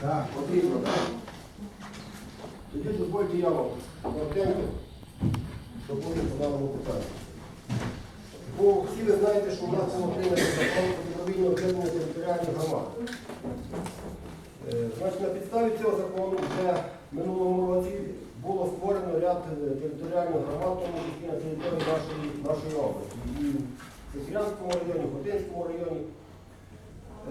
Так. Потрібно, так? Тоді дозвольте я вам коротенько доповім по даному питанню. Бо всі ви знаєте, що у нас було прийнято закон про добровільне об'єднання територіальних громад. Е, Значить, на підставі цього закону вже в минулому році було створено ряд е, територіальних громад, тому числі на території нашої, нашої області. І в Сестрянському районі, в Хотинському районі.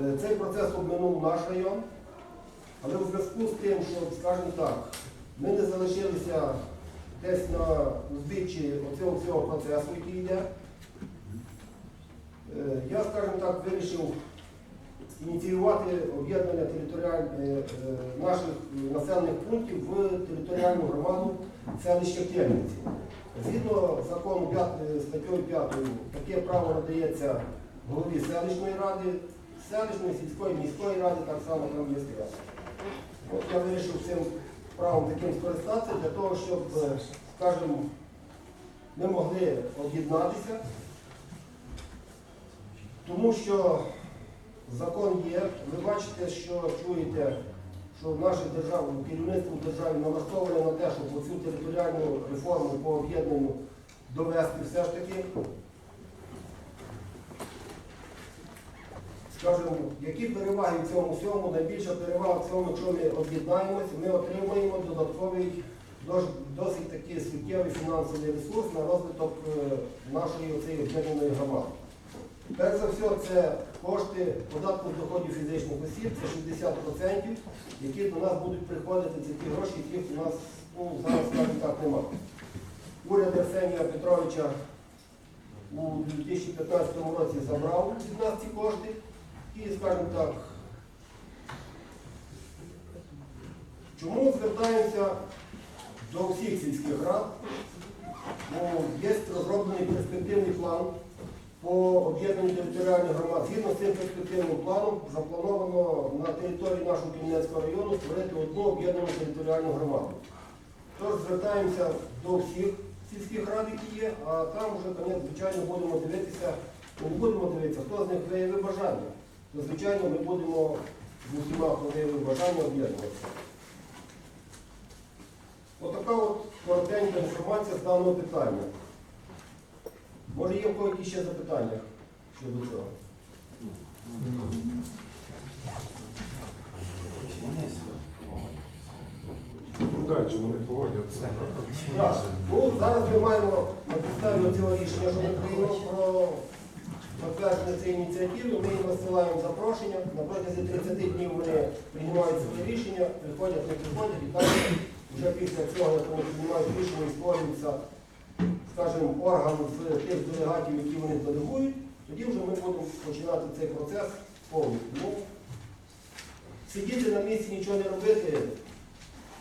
Е, Цей процес обминув наш район, але у зв'язку з тим, що, скажімо так, ми не залишилися десь на узбіччі оцього всього процесу, який йде. Е, Я, скажімо так, вирішив ініціювати об'єднання е, наших населених пунктів в територіальну громаду селища Кельниці. Згідно закону 5, статтею 5 таке право надається голові селищної ради, селищної, сільської, міської ради, так само там є стояти. От я вирішив цим правом таким скористатися для того, щоб, е, скажімо, ми могли об'єднатися, тому що закон є. Ви бачите, що чуєте, що наше державне керівництво в державі налаштоване на те, щоб оцю територіальну реформу по об'єднанню довести все ж таки. Скажімо, які переваги в цьому всьому? Найбільша перевага в цьому, якщо ми об'єднаємося, ми отримаємо додатковий досить такий суттєвий фінансовий ресурс на розвиток е, нашої оцієї об'єднаної громади. Перш за все, це кошти податку з доходів фізичних осіб, це 60%, які до нас будуть приходити, це ті гроші, яких у нас ну, зараз, скажімо так, немає. Уряд Арсенія Петровича у 2015 році забрав від нас ці кошти і, скажімо так, чому звертаємося до всіх сільських рад? Ну, є розроблений перспективний план по об'єднанню територіальних громад. Згідно з цим перспективним планом заплановано на території нашого Кремінецького району створити одну об'єднану територіальну громаду. Тож звертаємося до всіх сільських рад, які є, а там вже, звичайно, будемо дивитися, будемо дивитися, хто з них виявив бажання. То, звичайно, ми будемо з усіма, хто виявив бажання об'єднуватися. Отака от коротенька інформація з даного питання. Може є в кого якісь ще запитання щодо цього? Ну так, чи вони погодяться. Так. Ну, зараз ми маємо на підставі цього рішення, що ми приймемо про затвердження цієї ініціативи, ми їм розсилаємо запрошення. На протязі 30 днів вони приймають своє рішення, приходять, не приходять, і так вже після цього, як вони приймають рішення і створюється, скажімо, орган з тих делегатів, які вони делегують, тоді вже ми будемо починати цей процес повністю. Ну, сидіти на місці, нічого не робити,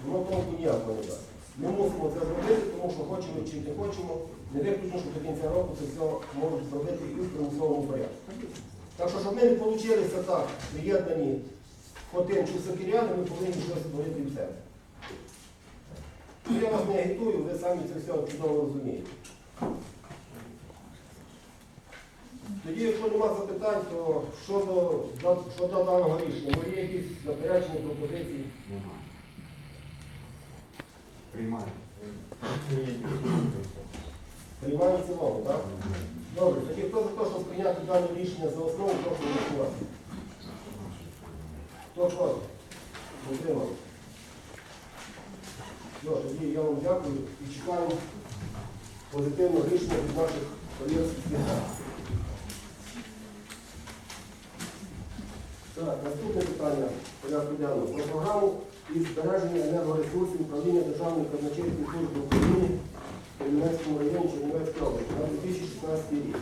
воно толку ніякого не дасть. Ми мусимо це зробити, тому що хочемо чи не хочемо, не виключно, що до кінця року це все можуть зробити і в примусовому порядку. Так що, щоб ми не вийшли так, приєднані хотим чи сокиряни, ми повинні щось створити в себе. Ну, Я вас не агітую, ви самі це все чудово розумієте. Тоді, якщо нема запитань, то щодо, щодо даного рішення, може є якісь заперечення, пропозиції? Приймаю. Приймаємо в цілому, так? Добре, тоді хто за те, щоб прийняти дане рішення за основу, прошу голосувати. Хто проти? Утримав. Ну, тоді я вам дякую і чекаємо позитивного рішення від наших колегських співпраців. Так, наступне питання порядку денного. Про програму із збереження енергоресурсів управління Державної казначейської служби України Чернівецькому районі Чернівецької області на 2016 рік.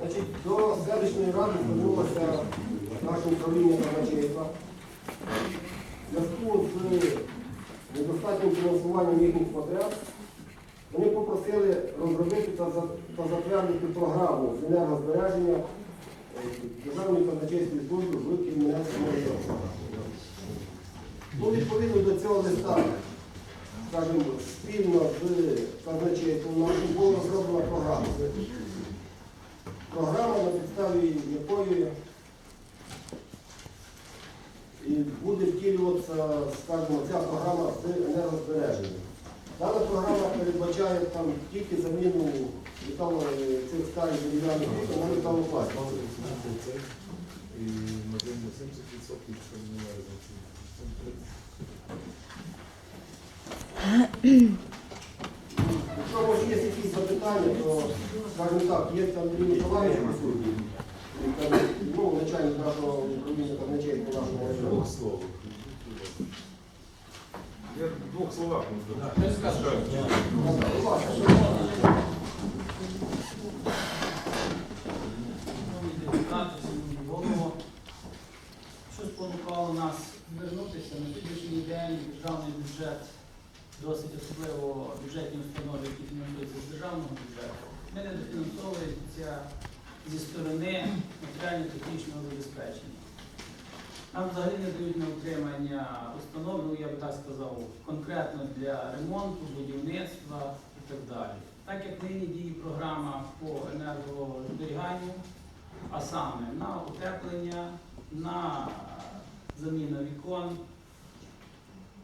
Значить, до селищної ради звернулося наше управління казначейства. Зв'язку з недостатнім фінансуванням їхніх потреб вони попросили розробити та затвердити програму з енергозбереження е, Державної казначейської служби в Кремінецькому районі. Ну, відповідно до цього листа, скажімо, спільно з казначейством нашим була розроблена програма. Програма, на підставі якої і буде втілюватися, скажімо, ця програма з енергозбереження. Дана програма передбачає там тільки заміну металу цих старих дерев'яних. І на 70% це немає різниці. Якщо є якісь запитання, то скажімо так, є там Андрій Миколаївич присутній, там, ну, начальник нашого управління нашого району. Я в двох словах шановні голово, що спонукало нас звернутися на сьогоднішній день державний бюджет, досить особливо бюджетні установи, які фінансуються з державного бюджету, ми не дофінансовуються зі сторони матеріально-технічного забезпечення. Нам взагалі не дають на утримання установ, ну я би так сказав, конкретно для ремонту, будівництва і так далі. Так як нині діє програма по енергозберіганню, а саме на утеплення, на заміну вікон,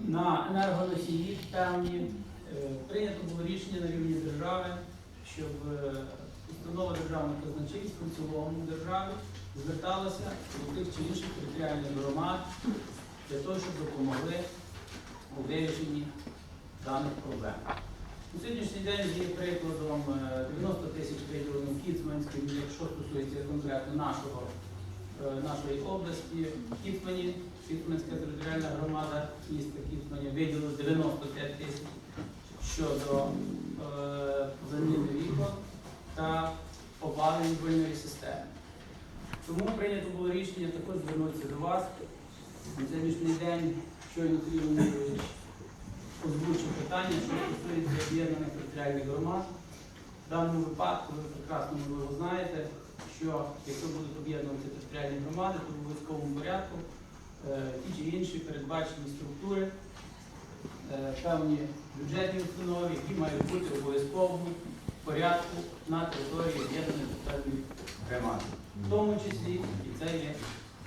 на енергоносії певні, е, прийнято було рішення на рівні держави, щоб е, установа державного казначейства в цілому держави зверталася до тих чи інших територіальних громад для того, щоб допомогли у вирішенні даних проблем. На сьогоднішній день є прикладом е, 90 тисяч виділено Кіцманській, якщо стосується конкретно нашого, е, нашої області, Кіцмані, Кіцманська територіальна громада міста Кіцмані виділила 95 тисяч щодо е, заміни вікон та опалювальної системи. Тому прийнято було рішення також звернутися до вас. На сьогоднішній день щойно озвучив питання, що стосується об'єднаних територіальних громад. В даному випадку ви прекрасно можливо знаєте, що якщо будуть об'єднуватися територіальні громади, то в обов'язковому порядку ті чи інші передбачені структури, е, певні бюджетні установи, які мають бути в обов'язковому порядку на території об'єднаної територіальної громади. В тому числі і це є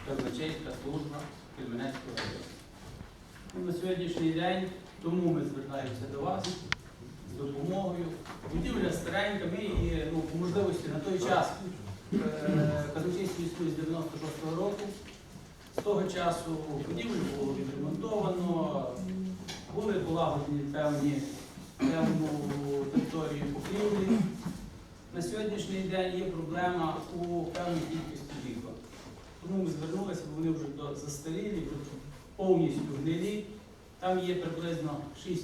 казначейська служба Кельменецького району. Ну, На сьогоднішній день тому ми звертаємося до вас з допомогою. Будівля старенька, ми її ну, по можливості на той час е, казначейство існує з 96-го року. Того часу будівлю було відремонтовано, були полагоджені певні певну територію покрівлі. На сьогоднішній день є проблема у певній кількості вікон. Тому ми звернулися, бо вони вже застарілі, повністю гнилі. Там є приблизно 6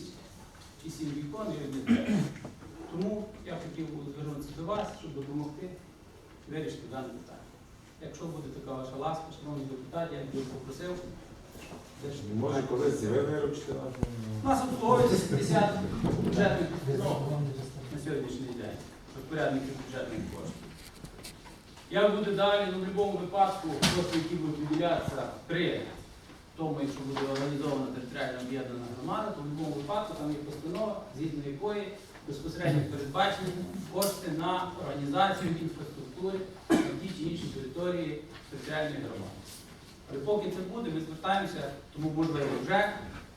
чи 7 вікон і дерево. Тому я хотів звернутися до вас, щоб допомогти вирішити дане питання. Якщо буде така ваша ласка, шановні депутати, я б попросив. Може, колись ви виручите нас. У нас обслуговується 70 бюджетних на сьогоднішній день, розпорядників бюджетних коштів. Як буде далі, ну в будь-якому випадку кошти, які будуть виділятися при тому, якщо буде організована територіальна об'єднана громада, то в будь-якому випадку там є постанова, згідно якої безпосередньо передбачені кошти на організацію інфраструктури ті чи інші території територіальної громади. Але поки це буде, ми звертаємося, тому можливо вже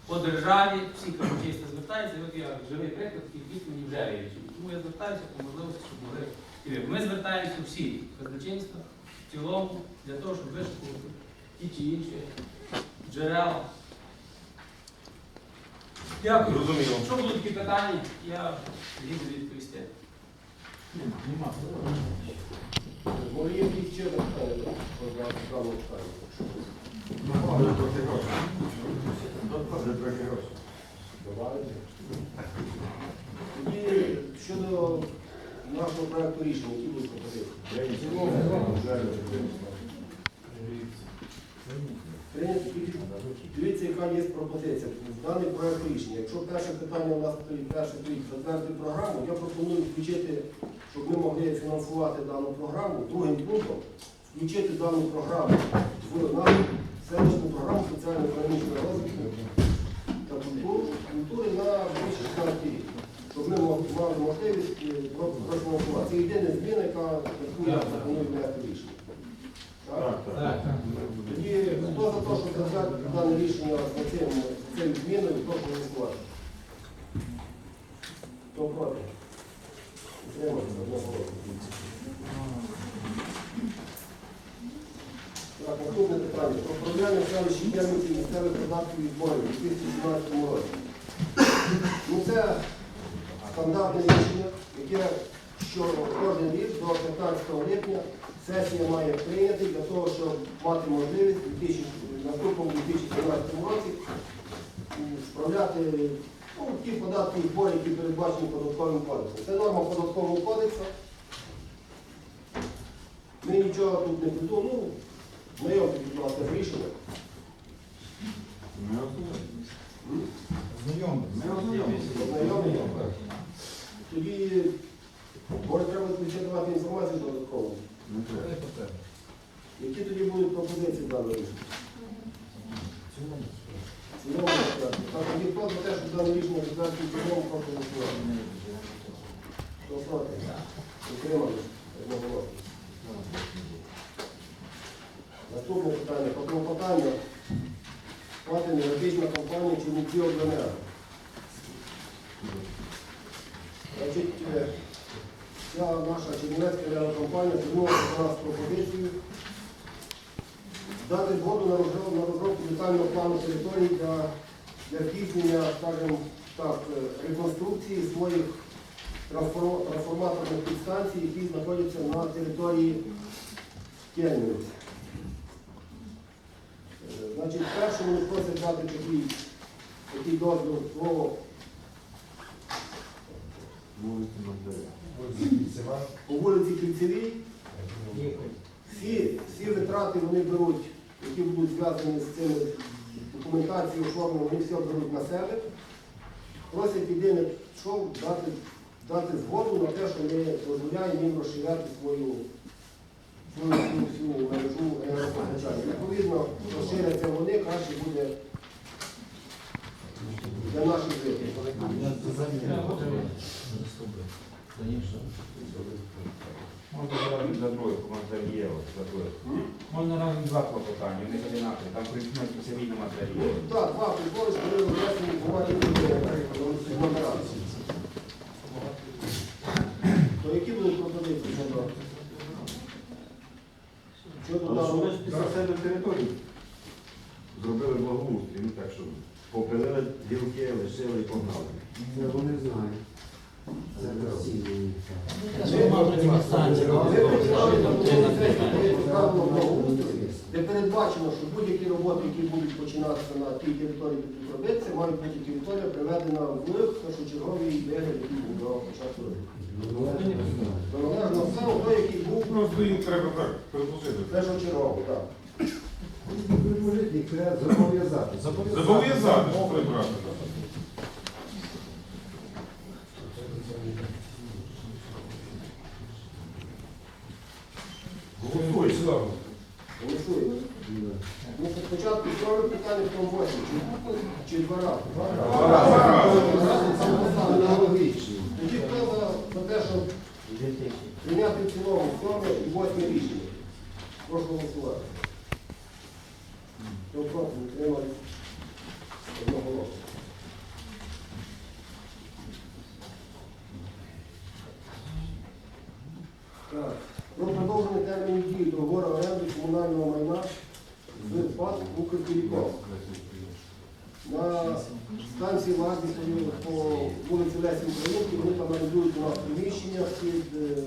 по державі всі казначейства звертаються, і от я живий приклад, який мені вже вирішені. Тому я звертаюся по можливості, щоб могли. і ви. Ми звертаємося всі казначейства в цілому для того, щоб вишукувати ті чи інші джерела. Дякую. Зрозуміло. Якщо будуть такі питання, я згідний відповісти. Може, є якісь ще. Добавити? Тоді щодо нашого проекту рішення, які будуть пропозиції? Дивіться, яка є пропозиція. Даний проект рішення. Якщо перше питання у нас стоїть, перше стоїть затвердити програму, я пропоную включити, щоб ми могли фінансувати дану програму, другим пунктом включити дану програму в нашу селищну програму соціально-економічного розвитку та культури, на 2016 рік. Щоб ми мали можливість е, профінансувати. Це єдина зміна, яка яку я пропоную внести рішення. Так? Так, так. Тоді хто за те, розглядати дане рішення цим, цим зміною, прошу голосувати. Хто проти? Утримався, одноголосно. Так, наступне питання. Про проблеми селищі діяльності місцевих податків і зборів у 2017 році. Ну, це стандартне рішення, яке що кожен рік до 15 липня сесія має прийняти для того, щоб мати можливість у наступному 2017 році справляти ну, ті податки і збори, які передбачені податковим кодексом. Це норма податкового кодексу. Ми нічого тут не придумали. Знайомте, будь ласка, з рішенням. М? Ознайомлення. Тоді може треба давати інформацію додатково. Які тоді будуть пропозиції даної рішення? Цілому. Так, тоді хто за те, щоб дане рішення затвердити в цілому, прошу голосувати. Хто проти? Утримали? Одноголосно. Наступне питання. По клопотанню плати енергетична компанія Чернівці Обленерго. Значить, е, ця наша Чернівецька енергокомпанія звернулася до нас з пропозицією дати згоду на розробку, детального плану території для, для здійснення, скажімо так, е, реконструкції своїх трансформаторних підстанцій, які знаходяться на території Кельмівці. Значить, перше вони просять дати такий, такий дозвіл по, по вулиці Кільцевій. Всі, всі витрати вони беруть, які будуть зв'язані з цими документацією оформленням, вони все беруть на себе. Просять єдине, що дати, дати згоду на те, що ми дозволяємо їм розширяти свою, всю мережу енергопостачання. Відповідно, розширяться вони, краще буде для наших жителів. Можна разом два клопотання, вони одинакові, там по цивільному Ну, так, два приколи, що вони роз'яснені бувають які будуть пропозиції щодо? Даного? На себе територію. Зробили благоустрій, ну так що попилили гілки, лишили і погнали. Це вони знають. Це. Ми благоустрій, де передбачено, що будь-які роботи, які будуть починатися на тій території, де робиться, мають бути територія приведена в першочерговий вигляд, до початку робити. До все стану, який був Просто їм треба так предложити. Це так. Їх треба зобов'язати. Зобов'язати, що прибрати. Голосуй. Голосуємо. Ну, спочатку друге питання в тому восьмі. Чи, чи два рази? Аналогічно. Тоді хто за, за те, щоб прийняти в цілому сьоме і восьме рішення? Прошу голосувати. Хто проти, утримали одноголосно. Так.